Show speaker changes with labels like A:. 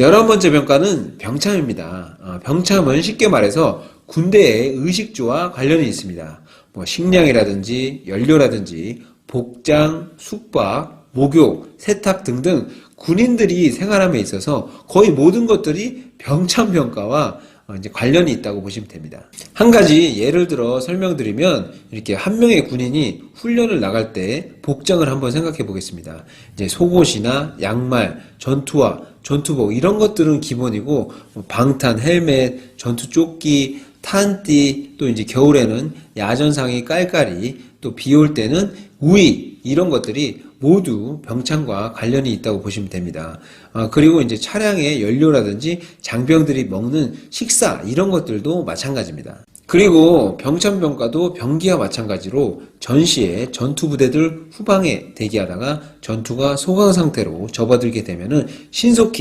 A: 열한 번째 병가는 병참입니다. 어, 병참은 쉽게 말해서 군대의 의식주와 관련이 있습니다. 뭐 식량이라든지 연료라든지 복장, 숙박, 목욕, 세탁 등등 군인들이 생활함에 있어서 거의 모든 것들이 병참 병가와 어, 이제 관련이 있다고 보시면 됩니다. 한 가지 예를 들어 설명드리면 이렇게 한 명의 군인이 훈련을 나갈 때 복장을 한번 생각해 보겠습니다. 이제 속옷이나 양말, 전투화, 전투복 이런 것들은 기본이고 뭐 방탄, 헬멧, 전투 조끼, 탄띠 또 이제 겨울에는 야전상의 깔깔이 또 비 올 때는 우위 이런 것들이 모두 병창과 관련이 있다고 보시면 됩니다. 아, 그리고 이제 차량의 연료라든지 장병들이 먹는 식사 이런 것들도 마찬가지입니다. 그리고 병참병과도 병기와 마찬가지로 전시에 전투부대들 후방에 대기하다가 전투가 소강 상태로 접어들게 되면은 신속히